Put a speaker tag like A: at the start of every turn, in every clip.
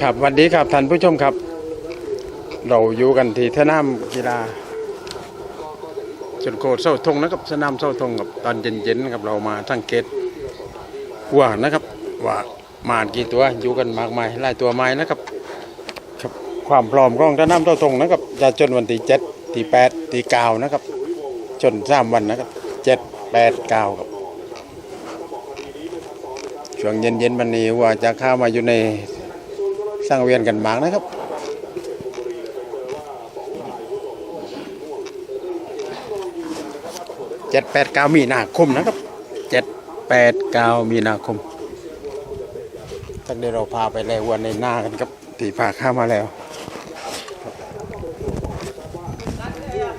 A: ครับวันนี้ครับท่านผู้ชมครับ เราอยู่กันที่สนามกีฬาจนโคตรเสาธงนะครับสนามเสาธงกับตอนเย็นๆนะครับเรามาสังเกตว่านะครับ ว่ามากี่ตัวอยู่กันมากมายหลายตัวไม้นะครับครับ ความพร้อมของสนามเสาธงนะครับจะจนวันที่เจ็ดที่แปดที่เก้านะครับ จนสามวันนะครับเจ็ดแปดเก้าครับช่วงเย็นๆวันนี้ว่าจะเข้ามาอยู่ใน สร้างเวียนกันมากนะครับเจ็ดแปดเก้ามีนาคมนะครับเจ็ดแปดเก้ามีนาคมตั้งแต่เราพาไปแล้ววันในหน้ากันครับที่พาเข้ามาแล้ว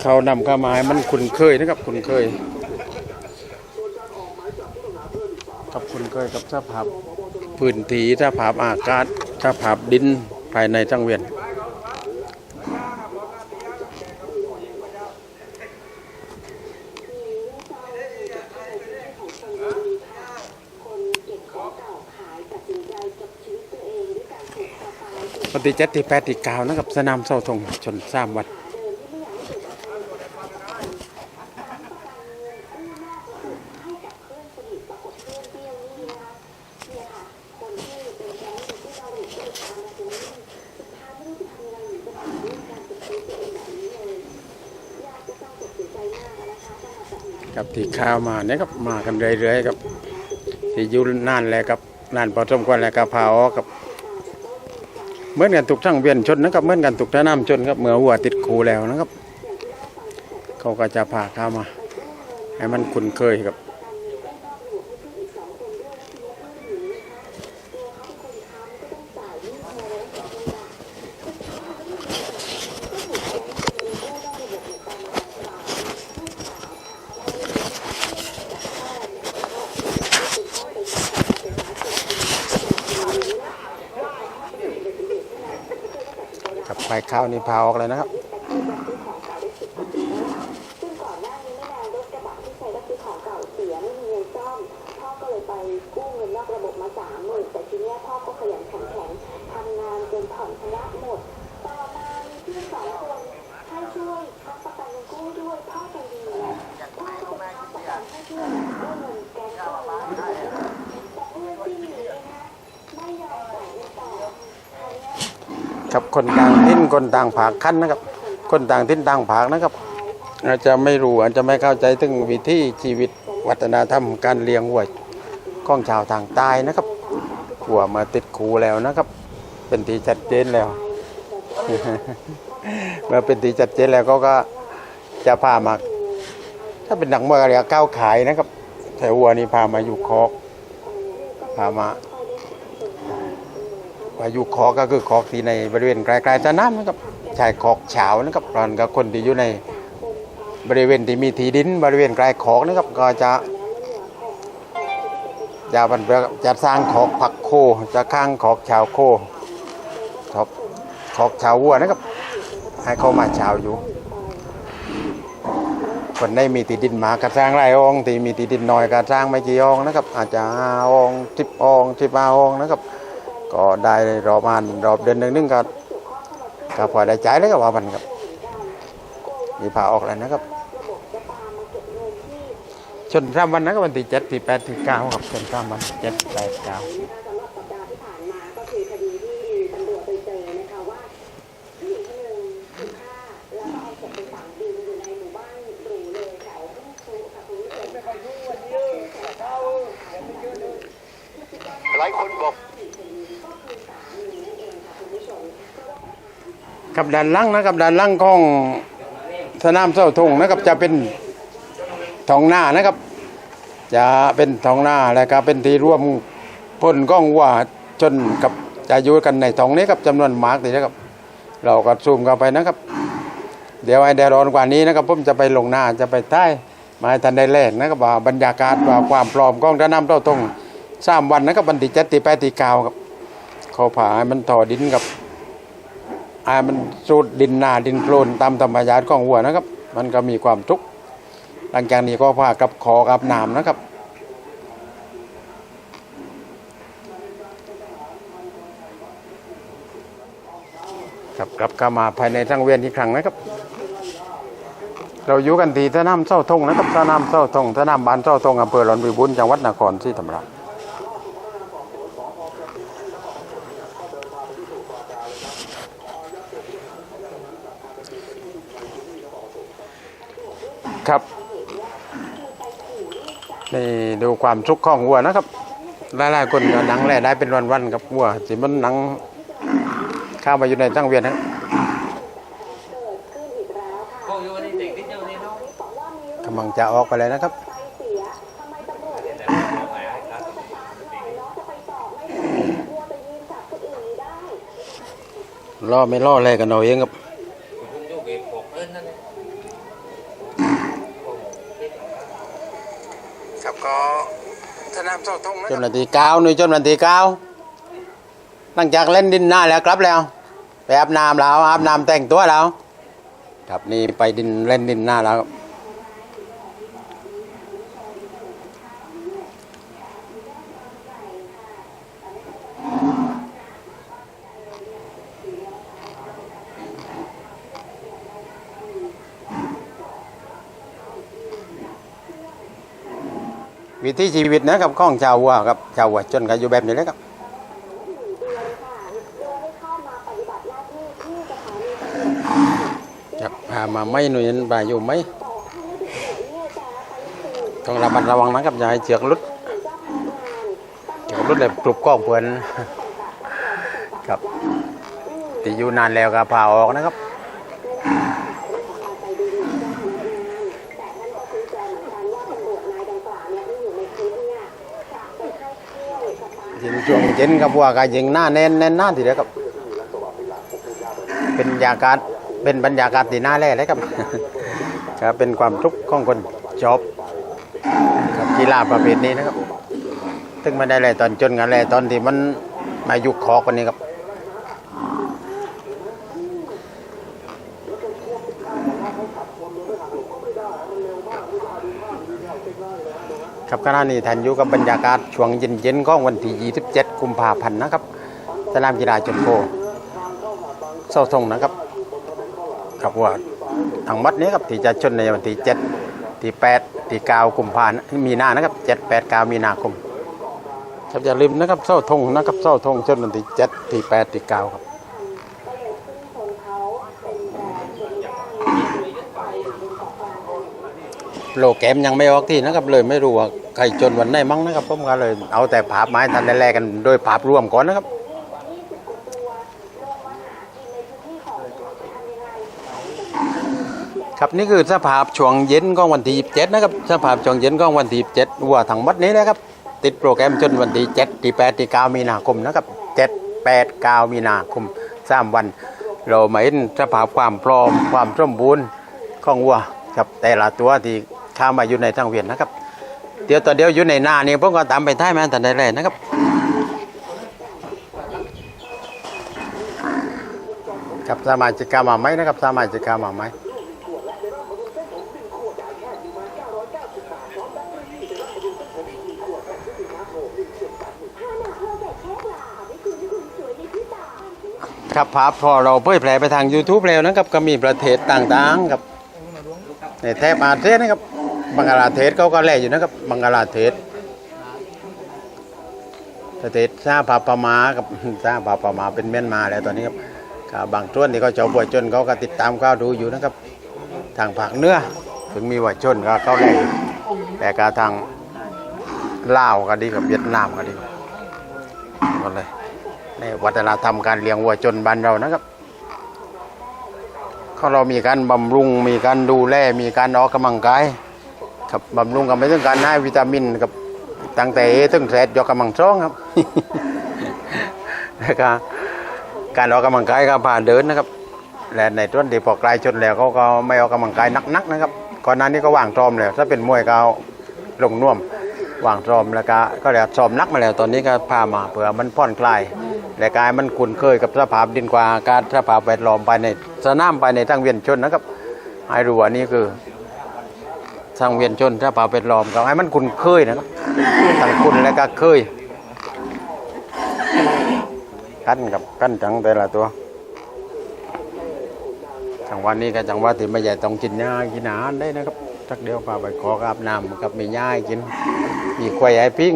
A: เขานำข้ามาให้มันคุ้นเคยนะครับคุ้นเคยกับคุ้นเคยกับสภาพพื้นที่สภาพอากาศ ถ้าผาดินภายในจังเวียน ปฏิเจติแปดติกาวนะครับ สนามเสาธงชนสามวัด ข้าวมาเนี่ยครับมากันเรื่อยๆครับที่อยู่นานแล้วครับนานพอสมควรแล้วก็พาออกครับเหมือนกันถูกทั้งเวียนชนนะครับเหมือนกันถูกท่าน้ำชนครับเมื่อวัวติดคูแล้วนะครับ เขาก็จะพาข้าวมา ให้มันคุ้นเคยครับไปข้าวนี่พาออกเลยนะครับ
B: ครั
A: บคนต่างทิ้นคนต่างผากขั้นนะครับ คนต่างทิ้นต่างผากนะครับ อาจจะไม่รู้อาจจะไม่เข้าใจถึงวิถีชีวิตวัฒนธรรมการเลี้ยงวัวของชาวทางใต้นะครับวัวมาติดคูแล้วนะครับ เป็นทีชัดเจนแล้วเมื่อเป็นทีชัดเจนแล้วเขาก็จะพามาถ้าเป็นหนังมวยก็เรียกก้าวขายนะครับแต่วัวนี่พามาอยู่คอกพามา อายุคอก็คือคอกที่ในบริเวณไกลๆสนามนะครับใช่คอกเฉานะครับตอนกับคนที่อยู่ในบริเวณที่มีที่ดิน บริเวณไกลคอกนะครับก็จะจะมันจะสร้างคอกผักโค จะข้างคอกชาวโคครับคอกชาววัวนะครับให้เขามาชาวอยู่คนได้มีที่ดินมากก็สร้างหลายองที่มีที่ดินน้อยก็สร้างไม่กี่องนะครับ อาจจะห้าองสิบองสิบห้าองนะครับ ก็ได้รอบอันรอบเดือนหนึ่งนึงก็ก็พอได้ใจแล้วก็ว่ามันครับมีผ่าออกแล้วนะครับชนสามวันนะก็วันที่เจ็ดที่แปดที่เก้าครับชนสามวันเจ็ดแปดเก้า
B: สำหรับสัปดาห์ที่ผ่านมาก็คือคดีที่ตำรวจไปเจอนะคะว่าผู้หญิงคนหนึ่งถูกฆ่าแล้วก็เอาศพไปฝังดินอยู่ในหมู่บ้านหรูเลยแถวทุ่งครุค่ะคุณผู้ชม
C: หลายคนบอก
A: กับด้านล่างนะครับด้านล่างของสนามเส้าธงนะครับจะเป็นทองหน้านะครับ จะเป็นทองหน้าแล้วก็เป็นที่ร่วมพ่นกล้องว่าชนกับจะอยู่กันในทองนี้ครับจำนวนมาร์กทีนะครับ เราก็ซูมเข้าไปนะครับ เดี๋ยวไอ้เดรอนกว่านี้นะครับผมจะไปลงหน้าจะไปใต้มาให้ทันได้แรกนะครับว่าบรรยากาศว่าความพร้อมของสนามเส้าธงสามวันนะครับวันที่เจ็ดที่แปดที่เก้าครับเขาผ่าให้มันต่อดินกับ อ่ามันสูดดินหนาดินโคลนตามธรรมชาติของวัวนะครับ มันก็มีความทุกข์หลังจากนี้ก็พากับขอกับน้ำนะครับครับกลับเข้ามาภายในสังเวียนอีกครั้งนะครับ เราอยู่กันที่สนามเส้าทงนะครับสนามเส้าทงสนามบ้านเส้าทงอำเภอหลอนวิบุญจังหวัดนครศรีธรรมราช ครับนี่ดูความสุกขของวัวนะครับ หลายๆคนก็หนังแล่ได้เป็นวันๆกับวัวสิมันหนังข้ามาอยู่ในตั้งเวียนนะ
C: พวกอยู่วันนี้เด็กำ
A: ลังจะออกไปเลยนะครับ
C: แต่ไม่รู้ไงครับ
A: ล่อไม่ล่ออะไรกันเอาเองครับ
C: คุณยุ่งเก็บปกเอิ้นนั่น
A: ครับก็สนามเสาธงจ นวันที่เก้าหน่จนวันที่เก้าหลังจากเล่นดินหน้าแล้วกลับแล้วไปอาบน้ำแล้วอาบน้ำแต่งตัวแล้วครับนี่ไปดินเล่นดินหน้าแล้ว วิถีชีวิตนะครับของชาววัวครับชาววัวจนกันอยู่แบบนี้เลยครับครับพามาไม่หน่วยนั้นไปอยู่ไหมต้องระมัดระวังนะครับอย่าให้เชือกหลุดเชือกหลุดเลยปลุกก้องเพื่อนครับตีอยู่นานแล้วก็พาออกนะครับ ยิงช่วงเย็นกับว่าก็ยิงหน้าแน่นแน่นหน้าทีเดียวครับ เป็นบรรยากาศเป็นบรรยากาศที่น่าแร่เลยครับครับเป็นความทุกข์ของคนชอบกับกีฬาประเภทนี้นะครับ ถึงไม่ได้เลยตอนจนกันเลยตอนที่มันมายุคคอกันนี้ครับ ครับขณะนี้ท่านอยู่กับบรรยากาศช่วงเย็นๆของวันที่ 27 กุมภาพันธ์นะครับสนามกีฬาจนโกเศร้าทงนะครับครับว่าทั้งหมดนี้ครับที่จะชนในวันที่ 7 ที่ 8 ที่ 9 กุมภาพันธ์มีนานะครับ 7 8 9 มีนาคมครับอย่าลืมนะครับเศร้าทงนะครับเศร้าทงชนวันที่ 7 ที่ 8 ที่ 9 ครับ โลแกรมยังไม่ออกที่นะครับเลยไม่รู้ว่าใครจนวันไหนมั้งนะครับผมก็เลยเอาแต่ภาพไม้ทันแลกกันโดยภาพรวมก่อนนะครับครับนี่คือสภาพช่วงเย็นของวันที่27นะครับสภาพช่วงเย็นของวันที่27วัวทั้งหมดนี้นะครับ ติดโปรแกรมจนวันที่7ที่8ที่9มีนาคมนะครับ7 8 9มีนาคมสามวัน เรามาเห็นสภาพความพร้อมความสมบูรณ์ของวัวครับแต่ละตัวที่ ข้ามาอยู่ในทางเวียนนะครับ เดี๋ยวตอนเดียวอยู่ในหน้านี่ผมก็ตามไปท้ายมาแต่ได้เลยนะครับครับสมาชิกามาไหมนะครับสมาชิกามาไหมครับภาพพอเราเผยแพร่ไปทาง YouTube แล้วนะครับ ก็มีประเทศต่างๆ ครับ ในแทบอาเซียนนะครับ บังกลาเทศเขาก็แลอยู่นะครับบังกลาเทศประเทศซาปาปามากับซาปาปามาเป็นเมียนมาแล้วตอนนี้ครับบางส่วนที่เขาชาวบวชนเขาก็ติดตามเขาดูอยู่นะครับ ทางภาคเนื้อถึงมีวัยชนก็เขาแลอยู่แต่ก็ทางลาวก็ดีกับเวียดนามก็ดีหมดเลยในวัฒนธรรมการเลี้ยงวัวชนบ้านเรานะครับเขาเรามีการบำรุงมีการดูแลมีการออกกำลังกาย ครับบำรุงกับไม่ต้องการให้วิตามินกับตั้งแต่เอถึงแสดยกกำลังช่องครับแล้วก็การออกกำลังกายก็ผ่านเดินนะครับ และในต้นที่พอกลายชนแล้วเขาก็ไม่ออกกำลังกายนักๆนะครับ ก่อนหน้านี้ก็ว่างซ้อมแล้วถ้าเป็นมวยก็เอาลงน่วมวางซ้อมแล้วก็ก็เลยซ้อมนักมาแล้วตอนนี้ก็พามาเพื่อมันผ่อนคลายและกายมันคุ้นเคยกับสภาพดินกว่าการสภาพแวดล้อมภายในสนามภายในทางเวียนชนนะครับให้รู้ว่านี่คือ ทางเวียนชนถ้าเป่าเป็ดล้อมก็ให้มันคุ้นเคยนะครับทั้งคุณและก็เคยกันกับกันจังแต่ละตัวจังวันนี้ก็จังหวะที่ไม่ใหญ่ต้องกินยากินอาหารได้นะครับสักเดียวพาไปขอกราบน้ำกับมีย่าให้กิน มีควายไอ้ปิ้ง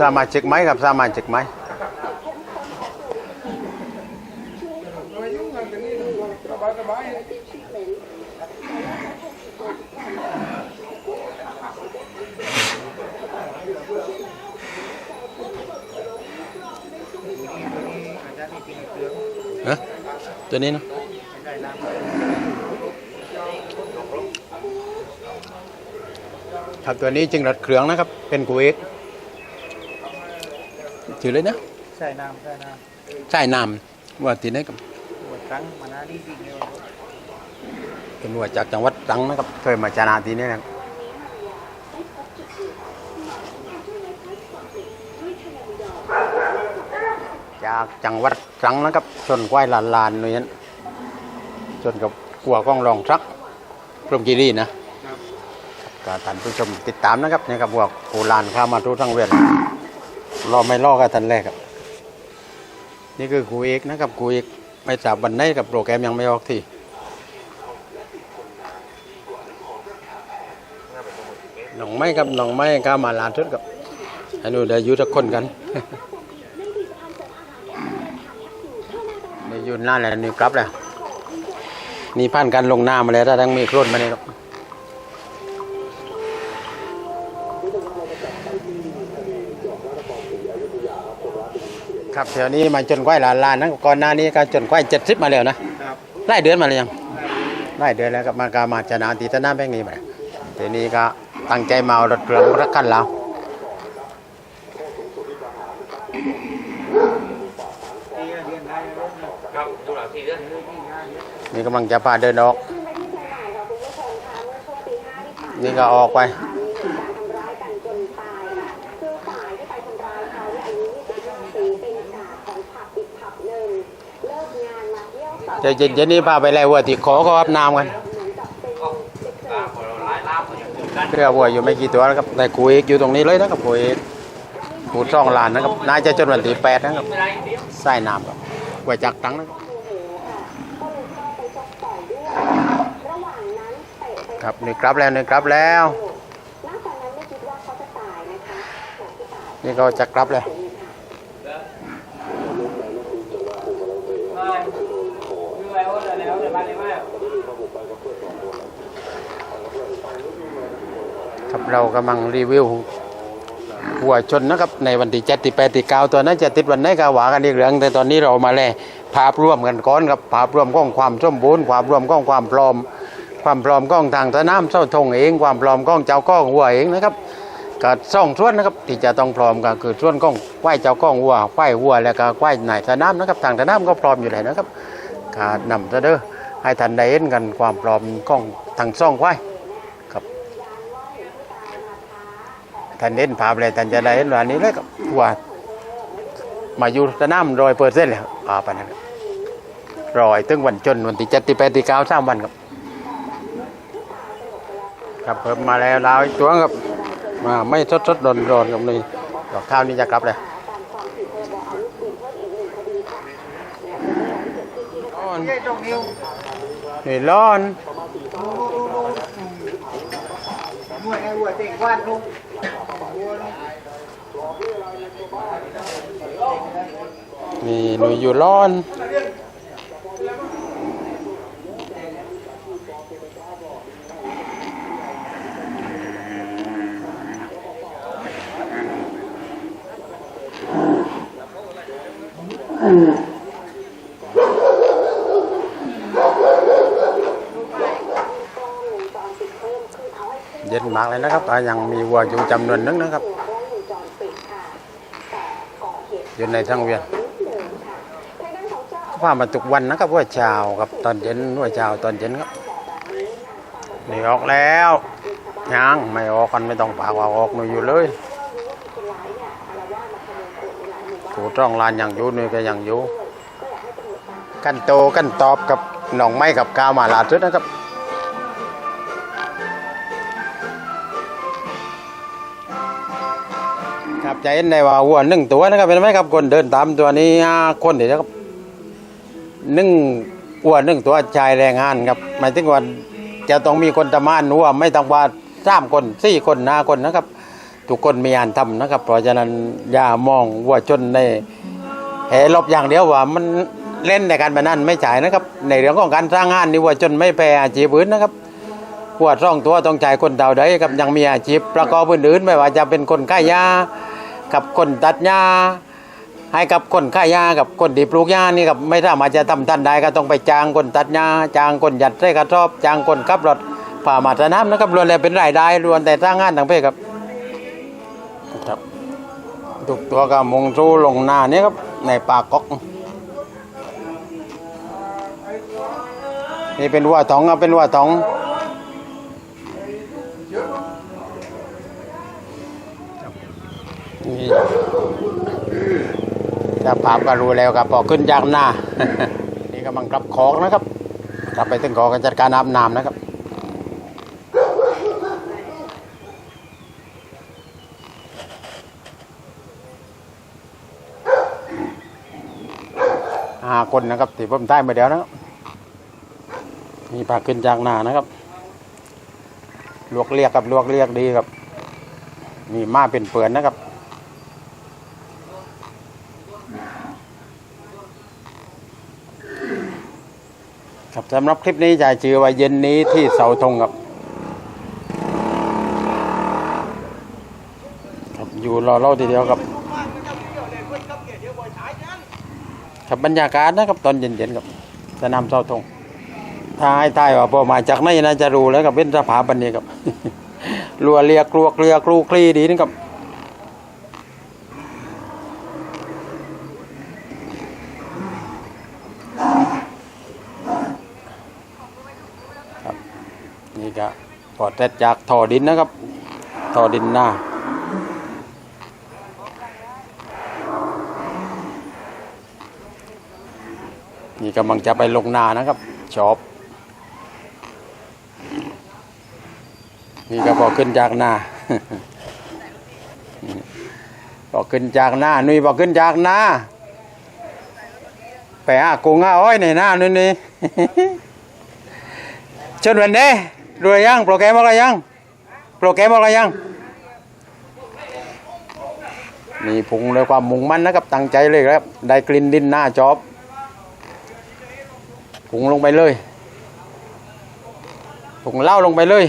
A: สามารถเช็คไหมครับสามารถเช็คไหมฮะตัวนี้เนอะครับตัวนี้จึงรัดเครื่องนะครับ เป็นกูเอก ถือเลยนะ
D: ใส่น้ำใส่น้
A: ใช่น้ำว่าที่ไหนกับำ
D: ปวดครั้งมานาดีจริงเลย
A: เป็นว่าจากจังหวัดตรังนะครับเคยมาจานาทีนี้นะครับจากจังหวัดตรังนะครับชนควายลานลานๆนู่นนั้นชนกับกัวกล้องรองทรักพรหมคีรีนะก็ท่านผู้ชมติดตามนะครับนี่ครับพวกโบราณข้ามาทุกทั้งเวียน รอไม่รอกันทันแรกครับนี่คือครูเอกนะครับครูเอกไม่ทราบวันไหนกับโปรแกรมยังไม่ออกที่หนองไม้ครับหนองไม้ข้ามาลานทุดกับให้ดูเดี๋ยวยู่ทุกคนกันนี่อยู่หน้าแล้วนี่กลับแล้วนี่ผ่านการลงหน้ำมาแล้วถ้าทั้งมีโครนมาเนี่ยครับ ครับแถวนี้มาจนกว้ายลานลานนะก่อนหน้านี้ก็จนกว้ายเจ็ดสิบมาแล้วนะครับไล่เดือนมาเลยยังไล่เดือนแล้วก็มากามาจนาตีตะน้าแบงนี้มาทีนี้ก็ตั้งใจมาเอารถเครื่องรักกันแล้ว
D: ตีเรียนได้เลยนะครับ
C: ดูหลังทีเด้อ
D: เลยที่งานเนี่ย
A: นี่กำลังจะพาเดินออก นี่ก็ออกไป
B: การทำร้ายกันจนตายค่ะคือฝ่ายที่ไปทำร้ายเขาเนี่ยอายุ25ปีเป็นกาดของผับอีกผับหนึ่งเลิกงานมา เดี๋ยว
A: เย็นนี้พาไปไล่วัวที่ขอก็รับน้ำกัน
B: เรื
C: อ
A: วัวอยู่ไม่กี่ตัวนะครับแต่กูเอกอยู่ตรงนี้เลยนะครับกูเอกกูช่องลานนะครับนายจะจนวันที่แปดนะครับใส่น้ำครับวัวจักตังนะครับ
B: นี่กรั
A: บแล้วนี่กรับแล้ว
B: นี่ก็จะกรับแล้วะแต่ที่ตา
A: กครับเรากำลังรีวิวหัวชนนะครับในวันที่เจ็ดที่แปดที่เก้าตัวนั้นจะติดวันไหนก็ว่ากันอีกเรื่องแต่ตอนนี้เรามาแลภาพรวมกันก่อนครับภาพรวมของความสมบูรณ์ความรวมของความพร้อม ความพร้อมของทางสนามเส้าทงเอง ความพร้อมของเจ้าก้องหัวเองนะครับก็สองส่วนนะครับที่จะต้องพร้อมก็คือส่วนของควายเจ้าก้องหัวควายหัวแล้วก็ควายในสนามนะครับทางสนามก็พร้อมอยู่แล้วนะครับก็นำเสนอ ให้ท่านได้เห็นกันความพร้อมของทางซ่องควายท่านเห็นภาพเลยท่านจะได้เห็นว่านี้เลยครับว่ามาอยู่สนามรอยเปอร์เซ็นแล้วอ่าปนั้นรอยถึงวันจนวันที่เจ็ดที่แปดที่เก้าสามวันครับครับเพิ่มมาแล้วลาวอีกตัวครับมาไม่สดสดร้อนร้อนกับนี่ดอกข้าวนี่จะกลับเลยร้อน
D: เย้ตรงนิ้ว
A: นี่ร้อน
D: มวยไอ้หัวเต่งวาดลุงหัวลุง
A: นี่หนุ่ยอยู่ร้อนเย็ มากเลยนะครับแต่ยังมีวัวอยู่จำนวนนึงนะครับ
B: อ
A: ยู่ในทั้งเวียน
B: ผ่า
A: มาทุกวันนะครับว่าเช้าครับตอนเย็นว่าเช้าตอนเย็นครับนี่ออกแล้วยังไม่ออกกันไม่ต้องปากว่าออกหนูอยู่เลย
B: ถูกรางวัลอย่าน
A: ถูกต้องลานยังอยู่นี่ก็ยังอยู่กันโตกันตอบกับหนองไม้กับกาวมาลาสุดนะครับ จะเห็นได้ว่าวัวหนึ่งตัวนะครับเป็นไหมครับคนเดินตามตัวนี้ห้าคนเดี๋ยวนะครับหนึ่งวัวหนึ่งตัวชายแรงงานครับหมายถึงว่าจะต้องมีคนทำงานวัวไม่ต้องว่าสามคนสี่คนห้าคนนะครับ ทุกคนมีงานทำนะครับ เพราะฉะนั้นอย่ามองวัวชนในแห่ลบอย่างเดียวว่ามันเล่นในการพนันไม่จ่ายนะครับ ในเรื่องของการสร้างงานนี่วัวชนไม่แพ้อาชีพอื่นนะครับปวดร่องตัวต้องจ่ายคนเดาได้ครับยังมีอาชีพประกอบอื่นๆไม่ว่าจะเป็นคนขายยา กับคนตัดหญ้าให้กับคนขายยากับคนที่ปลูกหญ้านี่ครับไม่สามารถจะทำทันได้ก็ต้องไปจ้างคนตัดหญ้าจ้างคนหยัดไส้กระสอบจ้างคนขับรถผ่ามาสนามนะครับรวนแล้วเป็นรายได้รวนแต่สร้างงานต่างเพศครับครับทุกตัวก็มงสู้ลงหน้านี่ครับในปากก๊อกนี่เป็นวัวตองครับเป็นวัวตอง ถ้าภาพก็รู้แล้วครับพอขึ้นจากหน้า นี่กำลังกลับของนะครับ กลับไปถึงของกันจัดการอาบน้ำนะครับห้าคนนะครับที่ผมได้มาเดียวนะครับนี่พาขึ้นจากหน้านะครับ ลวกเรียกกับลวกเรียกดีครับนี่มาเป็นเปื่อนนะครับ ครับ สำหรับคลิปนี้จะชื่อว่าเย็นนี้ที่เสาธงครับครับอยู่รอเล่าทีเดียวครับครับบรรยากาศนะครับตอนเย็นๆครับสนามเสาธงถ้าให้ายว่าพอมาจากไหนนะจะรู้แล้วกับเป็นสภาพบันนี้ครับรัวเรียกลัวเกลือกลูคลีดีนะครับครับ นี่ก็พอเสร็จากท่อดินนะครับท่อดินหน้านี่กำลังจะไปลงนานะครับชอบ นี่ก็พอขึ้นจากหน้าพอขึ้นจากหน้านุยพอขึ้นจากหน้าไปหากูง่าอ้อยในหน้านู่นนี่ชนวันเด้ รวยยังโปรแกรมอะไรยังโปรแกรมอะไรยังมีพุงเลยความมุ่งมั่นนะครับตั้งใจเลยครับ ได้กลิ่นดินหน้าจอบพุงลงไปเลยพุงเล่าลงไปเลย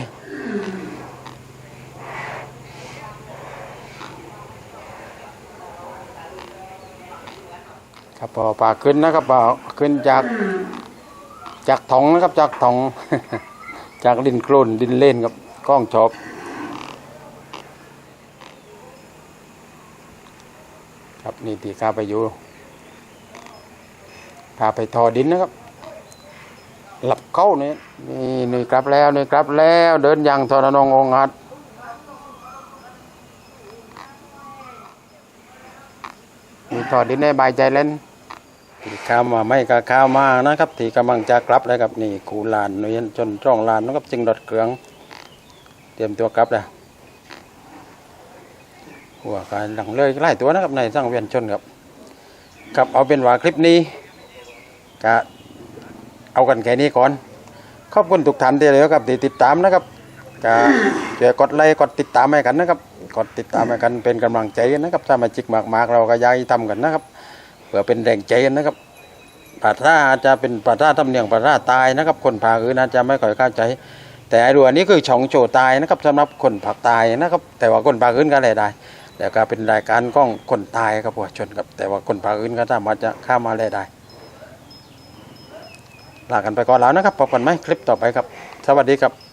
A: ครับพอปลาขึ้นนะครับปลาขึ้นจากจากถองนะครับจากถอง จากดินโคลนดินเล่นครับกล้องชอบครับนี่ตีข้าไปอยู่พาไปทอดินนะครับ หลับเข้านี่นี่หน่ยกลับแล้วหน่ยกลับแล้ว เดินย่างทรนงองหัดมีทอดดินได้บายใจเล่น ที่ข้าวมาไม่ก็ข้าวมานะครับ ที่กำลังจะกลับแล้วครับนี่กูลานนุยจนจ้องลานนะครับจึงดอดเกลืองเตรียมตัวกลับแล้วหัวการหลังเลยไล่ตัวนะครับในสังเวียนชนครับครับเอาเป็นว่าคลิปนี้ก็เอากันแค่นี้ก่อนขอบคุณทุกท่านที่เลยครับที่ติดตามนะครับก็ช่วยกดไลค์กดติดตามให้กันนะครับ กดติดตามให้กันเป็นกำลังใจนะครับถ้ามาจิกมากๆเราก็ย้ายทำกันนะครับ เพื่อเป็นแรงใจนะครับปาท่าอาจจะเป็นปาท่าทำเนียงปาท่าตายนะครับ คนภาคอื่นอาจจะไม่ค่อยเข้าใจ แต่ไอ้รัวนี้คือช่องโจตายนะครับสำหรับคนภาคตายนะครับ แต่ว่าคนภาคอื่นก็เลยได้แล้วก็เป็นรายการกล้องคนตายครับหัวชนครับ แต่ว่าคนภาคอื่นก็สามารถจะข้ามมาเลยได้ลากันไปก่อนแล้วนะครับพบกันไหมคลิปต่อไปครับ สวัสดีครับ